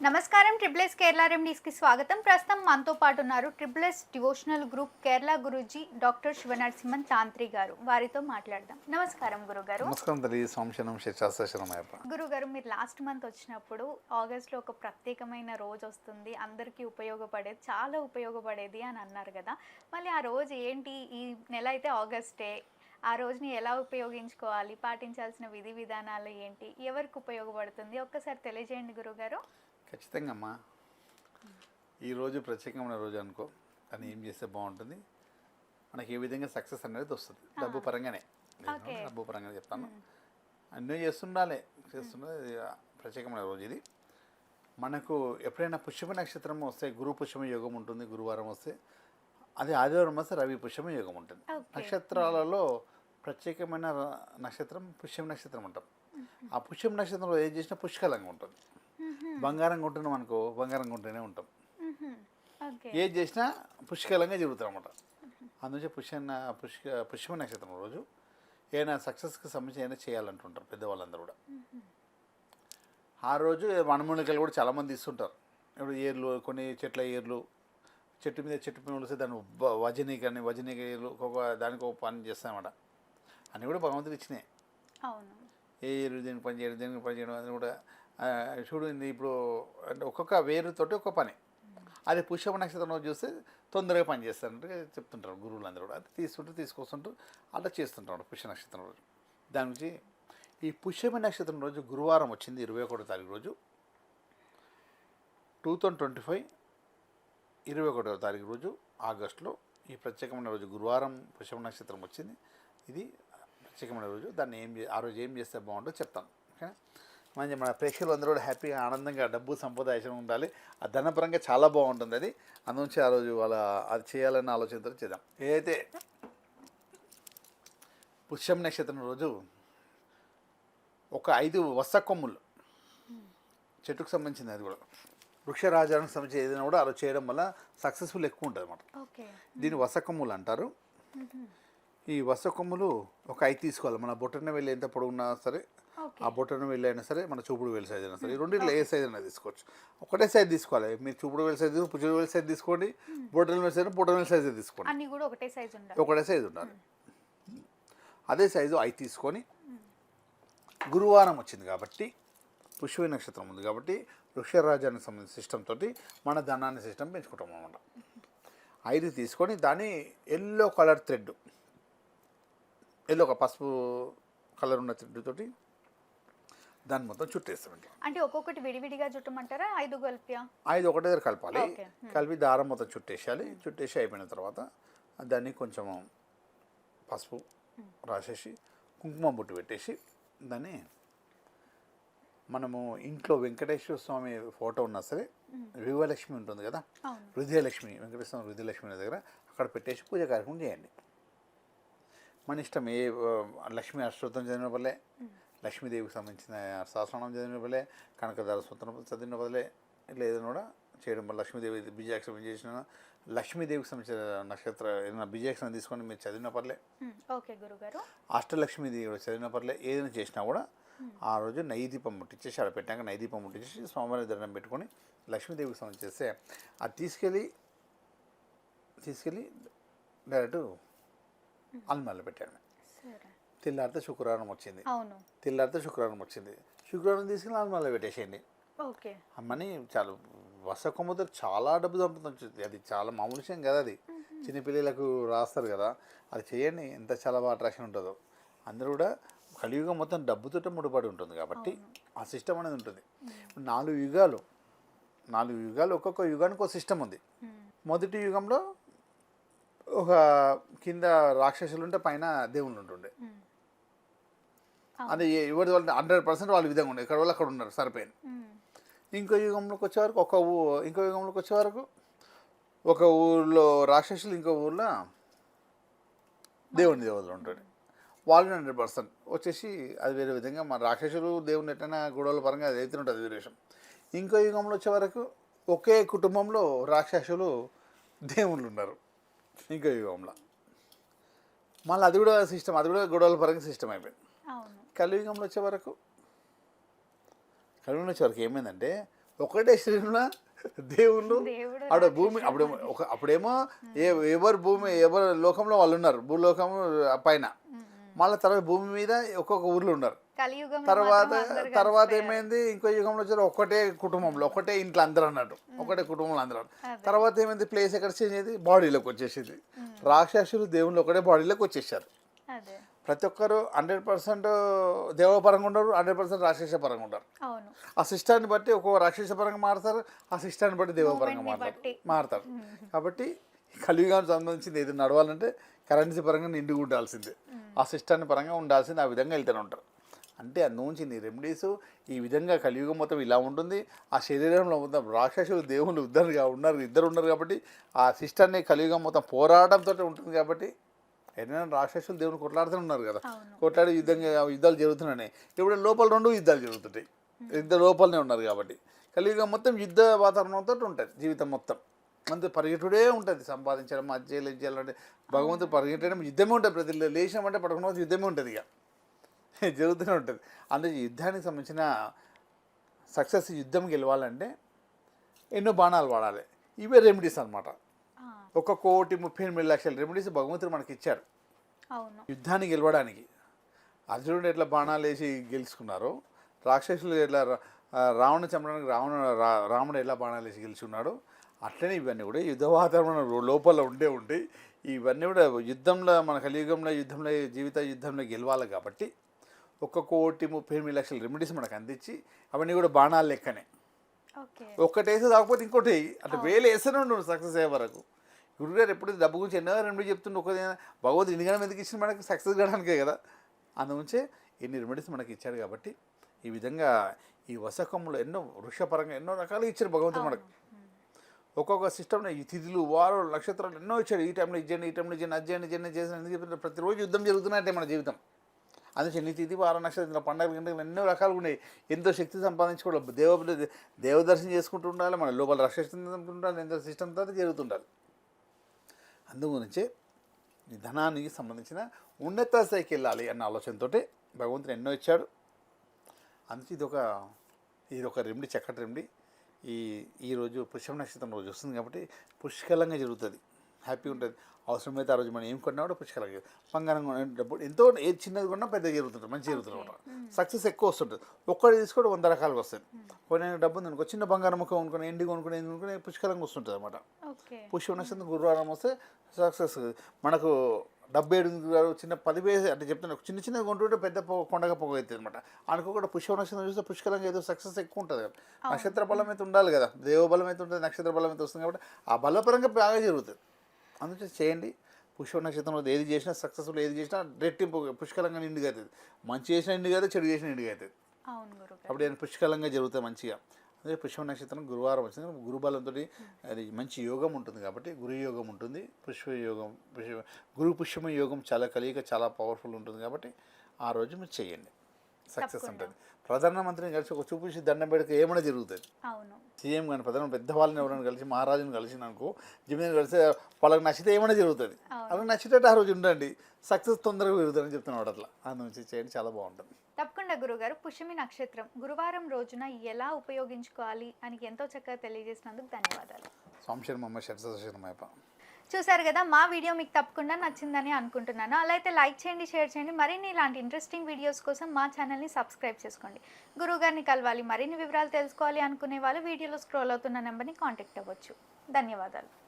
నమస్కారం. ట్రిపుల్ కేరళ రెమెడీస్కి స్వాగతం. ప్రస్తుతం మనతో పాటు ఉన్నారు triple S devotional group Kerala Guruji doctor Sivanarasimhan Tantri గారు. వారితో మాట్లాడదాం. నమస్కారం గురుగారు. గురుగారు మీరు లాస్ట్ మంత్ వచ్చినప్పుడు ఆగస్ట్లో ఒక ప్రత్యేకమైన రోజు వస్తుంది. అందరికీ ఉపయోగపడేది చాలా ఉపయోగపడేది అని అన్నారు కదా. మళ్ళీ ఆ రోజు ఏంటి? ఈ నెల అయితే ఆగస్టే ఆ రోజుని ఎలా ఉపయోగించుకోవాలి? పాటించాల్సిన విధి విధానాలు ఏంటి? ఎవరికి ఉపయోగపడుతుంది? ఒక్కసారి తెలియజేయండి గురుగారు. ఖచ్చితంగా అమ్మా ఈరోజు ప్రత్యేకమైన రోజు అనుకో. కానీ ఏం చేస్తే బాగుంటుంది. మనకి ఏ విధంగా సక్సెస్ అనేది వస్తుంది. డబ్బు పరంగానే. డబ్బు పరంగానే చెప్తాను. అన్నీ చేస్తుండాలి. చేస్తుండాలి ప్రత్యేకమైన రోజు ఇది. మనకు ఎప్పుడైనా పుష్యమ నక్షత్రం వస్తే గురు పుష్యమ యోగం ఉంటుంది గురువారం వస్తే అది ఆదివారం వస్తే రవి పుష్యమ యోగం ఉంటుంది. నక్షత్రాలలో ప్రత్యేకమైన నక్షత్రం పుష్యమ నక్షత్రం ఉంటాం ఆ పుష్యమ నక్షత్రంలో ఏది చేసినా పుష్కలంగా ఉంటుంది. బంగారం కొంటున్నాం అనుకో బంగారం కొంటూనే ఉంటాం. ఏది చేసినా పుష్కలంగా జరుగుతాం అన్నమాట అందుకే పుష్య పుష్క పుష్యమ నక్షత్రం రోజు ఏదైనా సక్సెస్కి సంబంధించి ఏదైనా చేయాలంటుంటారు పెద్దవాళ్ళందరూ కూడా. ఆ రోజు వనమూలికలు కూడా చాలామంది ఇస్తుంటారు. ఇప్పుడు ఏర్లు కొన్ని చెట్ల ఏర్లు చెట్టు మీద చెట్టు మీద వస్తే దాన్ని వ- వజనీ కానీ వజనీ ఏర్లు ఒక్కొక్క దానికి ఒక పని చేస్తామన్నమాట. అన్నీ కూడా భగవంతుడు ఇచ్చినాయి ఏ ఎరువు దేనికి పని చేయడం దేనికి పని చేయడం అది కూడా చూడు ఇప్పుడు అంటే ఒక్కొక్క వేరుతోటి ఒక్కొక్క పని. అది పుష్యమ నక్షత్రం రోజు చూస్తే తొందరగా పని చేస్తారంటే చెప్తుంటారు గురువులు అందరూ కూడా. అది తీసుకుంటూ తీసుకొస్తుంటూ అలా చేస్తుంటారు పుష్య నక్షత్రం రోజు. దాని గురించి ఈ పుష్యమ నక్షత్రం రోజు గురువారం వచ్చింది ఇరవై ఒకటో తారీఖు రోజు. టూ థౌజండ్ ట్వంటీ ఫైవ్ ఇరవై ఒకటో తారీఖు రోజు ఆగస్టులో ఈ ప్రత్యేకమైన రోజు గురువారం పుష్యమ నక్షత్రం వచ్చింది. ఇది ప్రత్యేకమైన రోజు. దాన్ని ఏం చే- ఆ రోజు ఏం చేస్తే బాగుంటుందో చెప్తాను. ఓకేనా? మంచి మన ప్రేక్షకులు అందరూ కూడా హ్యాపీగా ఆనందంగా డబ్బు సంపద ఐశ్వర్యం ఉండాలి. ఆ ధనపరంగా చాలా బాగుంటుంది అది. అందుంచి ఆ రోజు వాళ్ళ అది చేయాలన్న ఆలోచనతో చేద్దాం. ఏదైతే పుష్యం నక్షత్రం రోజు ఒక ఐదు వస్త కొమ్ములు. చెట్టుకు సంబంధించింది అది కూడా. వృక్షరాజానికి సంబంధించి ఏదైనా కూడా అలా చేయడం వల్ల సక్సెస్ఫుల్ ఎక్కువ ఉంటుంది అన్నమాట. ఓకే. దీన్ని వసకొమ్ములు అంటారు. ఈ వసకొమ్ములు ఒక ఐదు తీసుకోవాలి. మన బొట్టన వెళ్ళి ఎంత పొడుగున్నా సరే ఆ బొట్టన వెళ్ళి అయినా సరే మన చూపుడు వేలు సైజ్ అయినా సరే ఈ రెండిట్లో ఏ సైజ్ అయినా తీసుకోవచ్చు. ఒకటే సైజ్ తీసుకోవాలి. మీరు చూపుడు వేలు సైజ్ పుచ్చుడు వేలు సైజ్ తీసుకోండి బొట్టన వేలు సైజ్ బొట్టన వేలు సైజ్ తీసుకోండి. అన్ని కూడా ఒకటే సైజ్ ఉండాలి. ఒకటే సైజు ఉండాలి. అదే సైజు ఐదు తీసుకొని గురువారం వచ్చింది కాబట్టి పుష్ప నక్షత్రం ఉంది కాబట్టి వృక్షరాజానికి సంబంధించిన సిస్టమ్ తోటి మన ధనాన్ని సిస్టమ్ పెంచుకుంటాం అన్నమాట. ఐదు తీసుకొని దాన్ని ఎల్లో కలర్ థ్రెడ్ ఎల్లో ఒక పసుపు కలర్ ఉన్న థ్రెడ్ తోటి దాన్ని మొత్తం చుట్టేస్తామండి. అంటే ఒక్కొక్కటి విడివిడిగా చుట్టమంటారా? ఐదు కలిపియా ఐదు ఒకటే దగ్గర కలపాలి. కలిపి దారం మొత్తం చుట్టేసేయాలి. చుట్టేసి అయిపోయిన తర్వాత దాన్ని కొంచెం పసుపు రాసేసి కుంకుమ బొట్టు పెట్టేసి దాన్ని మనము ఇంట్లో వెంకటేశ్వర స్వామి ఫోటో ఉన్నా సరే వివలక్ష్మి ఉంటుంది కదా? హృదయలక్ష్మి వెంకటేశ్వర స్వామి హృదయలక్ష్మి దగ్గర అక్కడ పెట్టేసి పూజ కార్యక్రమం చేయండి. మన ఇష్టం ఏ లక్ష్మీ అష్టోత్తరం చదివిన వల్లే లక్ష్మీదేవికి సంబంధించిన సహస్రనామం చదివిన వల్లే కనకదార సూత్రం చదివిన ఇట్లా ఏదైనా కూడా చేయడం వల్ల లక్ష్మీదేవి బీజాక్షరం చేసిన లక్ష్మీదేవికి సంబంధించిన నక్షత్ర ఏదైనా బీజాక్షరం తీసుకొని మీరు చదివిన పర్లే. ఓకే గురుగారు. అష్టలక్ష్మీదేవి కూడా చదివిన పర్లే. ఏదైనా చేసినా కూడా ఆ రోజు నైదీపం దీపం ముట్టించేసి ఆడ పెట్టాక నైదీపం దీపం ముట్టించేసి స్వామివారి దండం పెట్టుకొని లక్ష్మీదేవికి సంబంధించి చేస్తే అది తీసుకెళ్ళి తీసుకెళ్ళి డైరెక్ట్ అల్మార్లో పెట్టాను తెల్లారితే శుక్రవారం వచ్చింది. అవును. తెల్లారితే శుక్రవారం వచ్చింది. శుక్రవారం తీసుకెళ్ళి అల్మార్లో పెట్టేసేయండి. ఓకే. అమ్మని చాలా వస కొమ్మతో చాలా డబ్బు సంపాదించుంది అది చాలా మామూలు విషయం కదా అది. చిన్నపిల్లలకు రాస్తారు కదా. అది చేయండి ఎంత చాలా బాగా అట్రాక్షన్ ఉంటుందో. అందరూ కూడా కలియుగం మొత్తం డబ్బుతో ముడిపడి ఉంటుంది కాబట్టి ఆ సిస్టమ్ అనేది ఉంటుంది. నాలుగు యుగాలు నాలుగు యుగాలు ఒక్కొక్క యుగానికి ఒక సిస్టమ్ ఉంది. మొదటి యుగంలో ఒక కింద రాక్షసులు ఉంటే పైన దేవుళ్ళు ఉంటుండే. అది ఎవరి వాళ్ళు హండ్రెడ్ పర్సెంట్ వాళ్ళు విధంగా ఉండే. ఇక్కడ వాళ్ళు అక్కడ ఉన్నారు సరిపోయింది. ఇంకో యుగంలోకి వచ్చే వరకు ఒక ఊ ఇంకో యుగంలోకి వచ్చే వరకు ఒక ఊర్లో రాక్షసులు ఇంకో ఊర్లో దేవుని దేవతలు ఉంటాడు వాళ్ళు హండ్రెడ్ పర్సెంట్ వచ్చేసి అది వేరే విధంగా మన రాక్షసులు దేవుని ఎట్లయినా గొడవల పరంగా అది అయితే ఉంటుంది వేరే విషయం ఇంకో యుగంలో వచ్చే వరకు ఒకే కుటుంబంలో రాక్షసులు దేవుళ్ళు ఉన్నారు. ఇంకో యుగంలో. మళ్ళీ అది కూడా సిస్టమ్ అది కూడా గొడవల పరంగా సిస్టమ్ అయిపోయింది. కలియుగంలో వచ్చే వరకు? కలియుగంలో వచ్చే వరకు ఏమైందంటే ఒకటే శరీరంలో దేవుళ్ళు దేవుడు అప్పుడు భూమి అప్పుడు ఒక అప్పుడేమో ఏ ఎవరు భూమి ఎవరు లోకంలో వాళ్ళు ఉన్నారు భూలోకం పైన. మళ్ళీ తర్వాత భూమి మీద ఒక్కొక్క ఊర్లో ఉన్నారు. తర్వాత తర్వాత ఏమైంది? ఇంకో యుగంలో వచ్చారు ఒకటే కుటుంబంలో ఒకటే ఇంట్లో అందరూ అన్నట్టు. ఒకటే కుటుంబంలో అందరూ తర్వాత ఏమైంది? ప్లేస్ ఎక్కడ చేంజ్ అయింది? బాడీలోకి వచ్చేసింది. రాక్షసులు దేవుళ్ళు ఒకటే బాడీలోకి వచ్చేసారు. ప్రతి ఒక్కరు హండ్రెడ్ పర్సెంట్ దేవపరంగా ఉండరు హండ్రెడ్ పర్సెంట్ రాక్షస పరంగా ఉంటారు అవును. ఆ సిస్టాన్ని బట్టి ఒక్కొక్క రాక్షస పరంగా మారుతారు ఆ సిస్టాన్ని బట్టి దేవపరంగా మారుతారు. మారుతారు. కాబట్టి కలియుగానికి సంబంధించింది ఏది నడవాలంటే కరెన్సీ పరంగా నిండుగా ఉండాల్సిందే. ఆ సిస్టాన్ని పరంగా ఉండాల్సింది ఆ విధంగా వెళ్తూనే ఉంటారు. అంటే అందులోంచి నీ రెమెడీస్ ఈ విధంగా కలియుగం మొత్తం ఇలా ఉంటుంది. ఆ శరీరంలో మొత్తం రాక్షసులు దేవుళ్ళు ఇద్దరుగా ఉన్నారు ఇద్దరు ఉన్నారు కాబట్టి ఆ సిస్టాన్ని కలియుగం మొత్తం పోరాటంతో ఉంటుంది కాబట్టి ఏదైనా రాక్షసులు దేవుని కొట్లాడుతూనే ఉన్నారు కదా. కొట్లాడి యుద్ధంగా యుద్ధాలు జరుగుతున్నాయి ఇప్పుడు లోపల రెండు యుద్ధాలు జరుగుతుంటాయి. ఇద్దరు లోపలనే ఉన్నారు కాబట్టి. కలియుగం మొత్తం యుద్ధ వాతావరణంతో ఉంటుంది జీవితం మొత్తం. అంతే పరిగెట్టుడే ఉంటుంది. సంపాదించడం అది చేయాలి ఇది చేయాలంటే భగవంతుడు పరిగెట్టడం యుద్ధమే ఉంటుంది. ప్రతి లేచినామంటే పడుకున్న యుద్ధమే ఉంటుంది ఇక. జరుగుతూనే ఉంటుంది. అందుకే యుద్ధానికి సంబంధించిన సక్సెస్ యుద్ధం గెలవాలంటే ఎన్నో బాణాలు వాడాలి. ఇవే రెమెడీస్ అనమాట ఒక కోటి ముప్పై ఎనిమిది లక్షల రెమెడీస్ భగవంతుడు మనకి ఇచ్చారు యుద్ధాన్ని గెలవడానికి. అర్జునుడు ఎట్లా బాణాలు వేసి గెలుచుకున్నారో రాక్షసులు ఎట్లా రా- ఆ, రావణుని చంపడానికి రావణ రా- రాముడు ఎలా బాణాలు వేసి గెలుచుకున్నాడో అట్లనే ఇవన్నీ కూడా యుద్ధ వాతావరణం లోపల ఉండే ఉండి ఇవన్నీ కూడా యుద్ధంలో మన కలియుగంలో యుద్ధంలో జీవిత యుద్ధంలో గెలవాలి కాబట్టి ఒక కోటి ముప్పై ఎనిమిది లక్షల రెమెడీస్ మనకు అందించి అవన్నీ కూడా బాణాలు లెక్కనే. ఓకే. ఒక్కటి వేస్తే కాకపోతే ఇంకోటి. అట్లా వేలు వేస్తూనే ఉండు సక్సెస్ అయ్యే వరకు. గురుగారు ఎప్పుడు డబ్బు గురించి ఎన్నో రెమెడీ చెప్తుండే ఒక భగవద్గీత ఇన్ని గణం ఎందుకు ఇచ్చిన మనకి సక్సెస్ కావడానికే కదా. అందుంచే ఇన్ని రెమెడీస్ మనకి ఇచ్చాడు కాబట్టి ఈ విధంగా ఈ వసకంలో ఎన్నో వృక్షపరంగా ఎన్నో రకాలు ఇచ్చారు భగవంతుడు మనకు. ఒక్కొక్క సిస్టమ్లో ఈ తిథులు వారం నక్షత్రాలు ఎన్నో ఇచ్చాడు. ఈ టైంలో ఇచ్చేయండి ఈ టైంలో ఇచ్చేయండి అజ్జయండి ఇచ్చేయండి చేసిన ఎందుకు చెప్తుంటే ప్రతిరోజు యుద్ధం జరుగుతున్నట్టే మన జీవితం. అందుకే శని తిథి వారం నక్షత్రం పండుగ గిండగలు ఎన్నో రకాలుగా ఉన్నాయి. ఎంతో శక్తి సంపాదించుకోవడం. దేవ దేవదర్శనం చేసుకుంటూ ఉండాలి మన లోపల రక్షిస్తూ ఉండాలి ఎంతో సిస్టమ్తో జరుగుతుండాలి అందు గురించే ఈ ధనానికి సంబంధించిన ఉన్నత స్థాయికి వెళ్ళాలి అన్న ఆలోచనతో భగవంతుడు ఎన్నో ఇచ్చాడు. అందుకే ఇది ఒక ఇది ఒక రెమెడీ చక్కటి రెమెడీ. ఈ ఈరోజు పుష్ప నక్షత్రం రోజు వస్తుంది కాబట్టి పుష్కలంగా జరుగుతుంది. హ్యాపీ ఉంటుంది. అవసరమైతే ఆ రోజు మనం ఏం కొన్నా కూడా పుష్కలంగా బంగారం కొన్నా, డబ్బు ఎంతో ఏది చిన్నది కొన్నా పెద్ద జరుగుతుంది మంచి జరుగుతుంది సక్సెస్ ఎక్కువ వస్తుంటుంది. ఒక్కటి తీసుకోవడం వంద రకాలుగా వస్తుంది కొన్ని డబ్బు ఉంది చిన్న బంగారం ముఖం కొనుక్కొని ఎండి కొనుక్కొని ఏంది కొనుక్కొని పుష్కలంగా వస్తుంటుంది అనమాట. పుష్ప నక్షత్రం గురువారం వస్తే సక్సెస్. మనకు డెబ్బై ఏడు గారు చిన్న పది వేసి అంటే చెప్తున్నా చిన్న చిన్న కొంటుంటే పెద్ద కొండగా పొగ అవుతుంది అనమాట. అనుకోకుండా పుష్ప నక్షత్రం చూస్తే పుష్కలంగా ఏదో సక్సెస్ ఎక్కువ ఉంటుంది కదా. నక్షత్ర బలం అయితే ఉండాలి కదా. దేవ బలం అయితే ఉంటుంది నక్షత్ర బలం అయితే వస్తుంది కాబట్టి ఆ బలపరంగా బాగా జరుగుతుంది. అందుకే చేయండి. పుష్ప నక్షత్రంలో ఏది చేసినా సక్సెస్ఫుల్ ఏది చేసినా రెట్టింపు పుష్కలంగా నిండుగా అవుతుంది మంచి చేసిన నిండుగా అవుతుంది చెడు చేసిన నిండుగా అవుతుంది అప్పుడు ఏమైనా పుష్కలంగా జరుగుతాయి మంచిగా. అదే పుష్ప నక్షత్రం గురువారం వచ్చింది. గురుబలంతో అది మంచి యోగం ఉంటుంది కాబట్టి గురు యోగం ఉంటుంది. పుష్ప యోగం పుష్ప గురు పుష్పమ యోగం చాలా కలియక చాలా పవర్ఫుల్ ఉంటుంది కాబట్టి ఆ రోజు మీరు చేయండి. సక్సెస్ ఉంటుంది. ప్రధానమంత్రిని కలిసి ఒక చూపించి దండం పెడితే ఏమైనా జరుగుతుంది సీఎం కానీ ప్రధాన పెద్ద వాళ్ళని ఎవరైనా కలిసి మహారాజుని కలిసి అనుకో జిమ్ని కలిసి వాళ్ళకి నచ్చితే ఏమైనా జరుగుతుంది అలా నచ్చేటట్టు ఆ రోజు ఉండండి. సక్సెస్ తొందరగా పెరుగుతుందని చెప్తున్నాడు అట్లా. అందునుంచి చేయండి చాలా బాగుంటుంది. తప్పకుండా గురుగారు పుష్యమి నక్షత్రం గురువారం రోజున ఎలా ఉపయోగించుకోవాలి అని ఎంతో చక్కగా తెలియజేసినందుకు ధన్యవాదాలు. స్వామిశర్మ శరశర్మయ్యప్ప చూసారు కదా మా వీడియో మీకు తప్పకుండా నచ్చిందని అనుకుంటున్నాను. అలా అయితే లైక్ చేయండి షేర్ చేయండి. మరిన్ని ఇలాంటి ఇంట్రెస్టింగ్ వీడియోస్ కోసం మా ఛానల్ని సబ్స్క్రైబ్ చేసుకోండి. గురువుగారిని కలవాలి మరిన్ని వివరాలు తెలుసుకోవాలి అనుకునే వాళ్ళు వీడియోలో స్క్రోల్ అవుతున్న నెంబర్ని కాంటాక్ట్ అవ్వచ్చు. ధన్యవాదాలు.